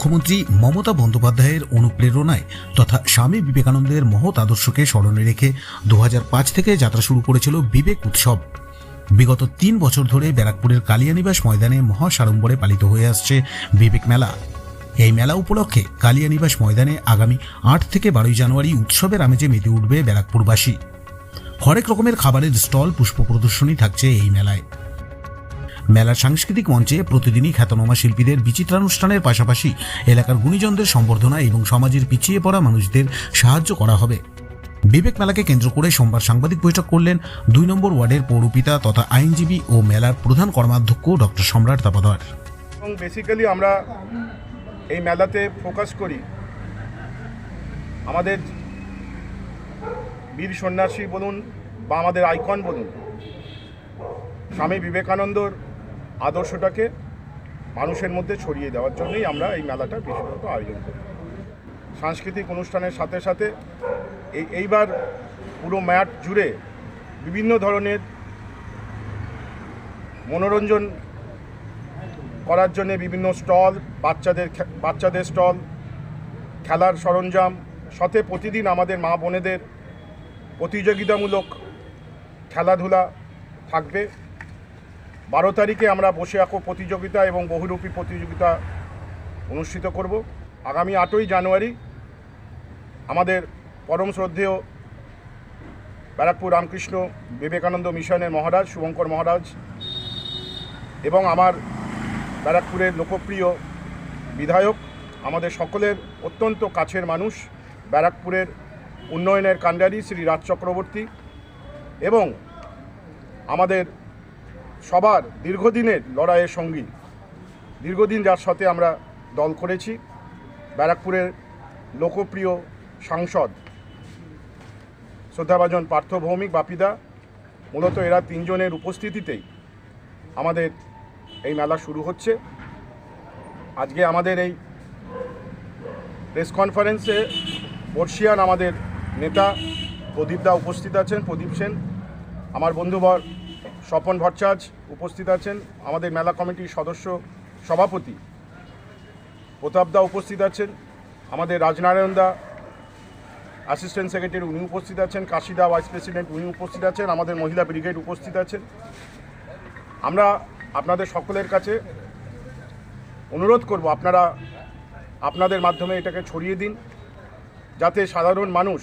মুখ্যমন্ত্রী মমতা বন্দ্যোপাধ্যায়ের অনুপ্রেরণায় তথা স্বামী বিবেকানন্দের মহৎ আদর্শকে স্মরণে রেখে দু হাজার পাঁচ থেকে যাত্রা শুরু করেছিল বিবেক উৎসব। বিগত তিন বছর ধরে ব্যারাকপুরের কালিয়ানিবাস ময়দানে মহাসাড়ম্বরে পালিত হয়ে আসছে বিবেক মেলা। এই মেলা উপলক্ষে কালিয়ানিবাস ময়দানে আগামী আট থেকে বারোই জানুয়ারি উৎসবের আমেজে মেতে উঠবে ব্যারাকপুরবাসী। হরেক রকমের খাবারের স্টল, পুষ্প প্রদর্শনী থাকছে এই মেলায়। মেলার সাংস্কৃতিক মঞ্চে প্রতিদিনই খ্যাতনামা শিল্পীদের বিচিত্রানুষ্ঠানের পাশাপাশি এলাকার গুণীজনদের সম্বর্ধনা এবং সমাজের পিছিয়ে পড়া মানুষদের সাহায্য করা হবে। বিবেক মেলাকে কেন্দ্র করে সোমবার সাংবাদিক বৈঠক করলেন দুই নম্বর ওয়ার্ডের পৌরপিতা তথা আইনজীবী ও মেলার প্রধান কর্মাধ্যক্ষ ডক্টর সম্রাট তাপাদর এবং বেসিক্যালি আমরা এই মেলাতে ফোকাস করি। আমাদের বীর সন্ন্যাসী বলুন বা আমাদের আইকন বলুন। স্বামী বিবেকানন্দর আদর্শটাকে মানুষের মধ্যে ছড়িয়ে দেওয়ার জন্যই আমরা এই মেলাটা বিশেষত আয়োজন করি। সাংস্কৃতিক অনুষ্ঠানের সাথে সাথে এই, এইবার পুরো ম্যাট জুড়ে বিভিন্ন ধরনের মনোরঞ্জন করার জন্য বিভিন্ন স্টল, বাচ্চাদের বাচ্চাদের স্টল, খেলার সরঞ্জাম, সাথে প্রতিদিন আমাদের মা বোনেদের প্রতিযোগিতামূলক খেলাধুলা থাকবে। বারো তারিখে আমরা বসে আঁকো প্রতিযোগিতা এবং বহুরূপী প্রতিযোগিতা অনুষ্ঠিত করব। আগামী আটই জানুয়ারি আমাদের পরম শ্রদ্ধেয় ব্যারাকপুর রামকৃষ্ণ বিবেকানন্দ মিশনের মহারাজ শুভঙ্কর মহারাজ এবং আমার ব্যারাকপুরের লোকপ্রিয় বিধায়ক, আমাদের সকলের অত্যন্ত কাছের মানুষ, ব্যারাকপুরের উন্নয়নের কাণ্ডারি শ্রী রাজ চক্রবর্তী এবং আমাদের সবার দীর্ঘদিনের লড়াইয়ের সঙ্গী। দীর্ঘদিন যার সাথে আমরা দল করেছি, ব্যারাকপুরের লোকপ্রিয় সাংসদ শ্রদ্ধাভাজন পার্থ ভৌমিক বাপিদা, মূলত এরা তিনজনের উপস্থিতিতেই আমাদের এই মেলা শুরু হচ্ছে। আজকে আমাদের এই প্রেস কনফারেন্সে বর্ষিয়ান আমাদের নেতা প্রদীপদা উপস্থিত আছেন, প্রদীপ সেন। আমার বন্ধুবর স্বপন ভট্টাচার্য উপস্থিত আছেন, আমাদের মেলা কমিটির সদস্য সভাপতি প্রতাপদা উপস্থিত আছেন, আমাদের রাজনারায়ণ দা অ্যাসিস্ট্যান্ট সেক্রেটারি উনি উপস্থিত আছেন কাশিদা ভাইস প্রেসিডেন্ট উনি উপস্থিত আছেন, আমাদের মহিলা ব্রিগেড উপস্থিত আছেন। আমরা আপনাদের সকলের কাছে অনুরোধ করব, আপনারা আপনাদের মাধ্যমে এটাকে ছড়িয়ে দিন, যাতে সাধারণ মানুষ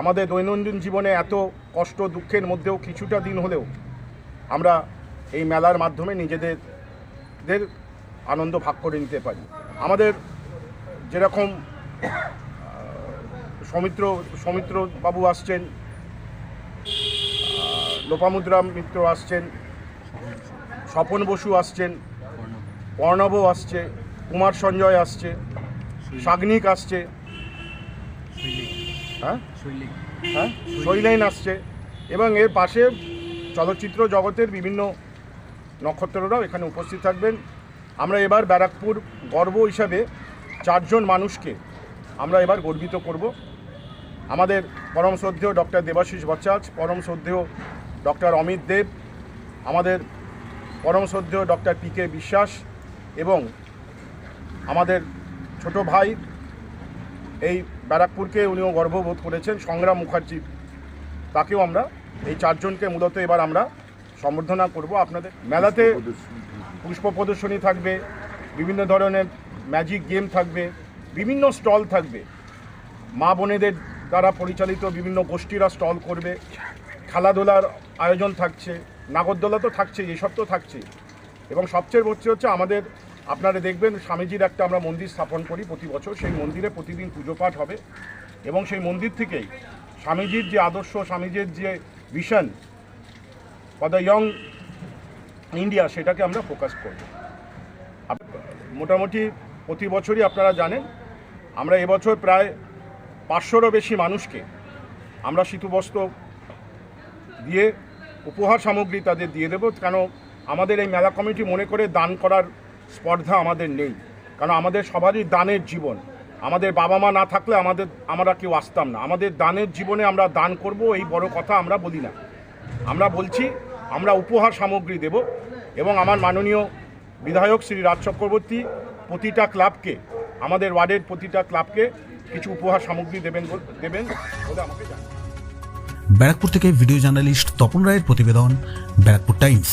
আমাদের দৈনন্দিন জীবনে এত কষ্ট দুঃখের মধ্যেও কিছুটা দিন হলেও আমরা এই মেলার মাধ্যমে নিজেদের দের আনন্দ ভাগ করে নিতে পারি। আমাদের যেরকম সৌমিত্র সৌমিত্র বাবু আসছেন লোপামুদ্রা মিত্র আসছেন স্বপন বসু আসছেন অর্ণব আসছে কুমার সঞ্জয় আসছে সাগ্নিক আসছে। হ্যাঁ? হ্যাঁ? শৈলাইন আসছে। এবং এর পাশে চলচ্চিত্র জগতের বিভিন্ন নক্ষত্ররাও এখানে উপস্থিত থাকবেন। আমরা এবার ব্যারাকপুর গর্ব হিসাবে চারজন মানুষকে আমরা এবার গর্বিত করব। আমাদের পরম শ্রদ্ধেয় ডক্টর দেবাশিস ভট্টাচ পরম শ্রদ্ধেয় ডক্টর অমিত দেব, আমাদের পরম শ্রদ্ধেয় ডক্টর পি কে বিশ্বাস এবং আমাদের ছোট ভাই এই ব্যারাকপুরকে উনিও গর্ববোধ করেছেন, সংগ্রাম মুখার্জি। তাকেও আমরা এই চারজনকে মূলত এবার আমরা সম্বর্ধনা করব আপনাদের। মেলাতে পুষ্প প্রদর্শনী থাকবে, বিভিন্ন ধরনের ম্যাজিক গেম থাকবে, বিভিন্ন স্টল থাকবে। মা বোনেদের দ্বারা পরিচালিত বিভিন্ন গোষ্ঠীরা স্টল করবে। খেলাধুলার আয়োজন থাকছে, নাগরদোলা তো থাকছেই, এসব তো থাকছেই। এবং সবচেয়ে হচ্ছে হচ্ছে আমাদের, আপনারা দেখবেন স্বামীজির একটা আমরা মন্দির স্থাপন করি প্রতি বছর, সেই মন্দিরে প্রতিদিন পুজো পাঠ হবে। এবং সেই মন্দির থেকেই স্বামীজির যে আদর্শ, স্বামীজির যে vision for the young India সেটাকে আমরা ফোকাস করব। মোটামুটি প্রতি বছরই আপনারা জানেন, আমরা এবছর প্রায় পাঁচশোরও বেশি মানুষকে আমরা শীতবস্ত্র দিয়ে উপহার সামগ্রী তাদের দিয়ে দেবো। কেন আমাদের এই মেলা কমিটি মনে করে দান করার স্পর্ধা আমাদের নেই। কারণ আমাদের সবারই দানের জীবন। আমাদের বাবা মা না থাকলে আমাদের, আমরা কেউ আসতাম না। আমাদের দানের জীবনে আমরা দান করব, এই বড় কথা আমরা বলি না। আমরা বলছি, আমরা উপহার সামগ্রী দেব এবং আমার মাননীয় বিধায়ক শ্রী রাজ চক্রবর্তী প্রতিটা ক্লাবকে, আমাদের ওয়ার্ডের প্রতিটা ক্লাবকে কিছু উপহার সামগ্রী দেবেন দেবেন বলে আমাকে জানান। ব্যারাকপুর থেকে ভিডিও জার্নালিস্ট তপন রায়ের প্রতিবেদন, ব্যারাকপুর টাইমস।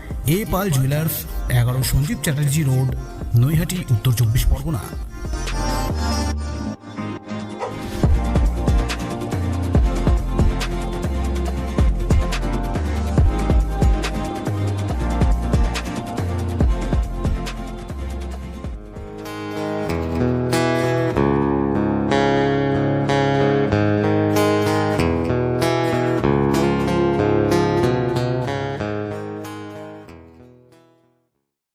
এ পাল জুয়েলার্স এগারো সঞ্জীব চ্যাটার্জি রোড নৈহাটি উত্তর চব্বিশ পরগনা।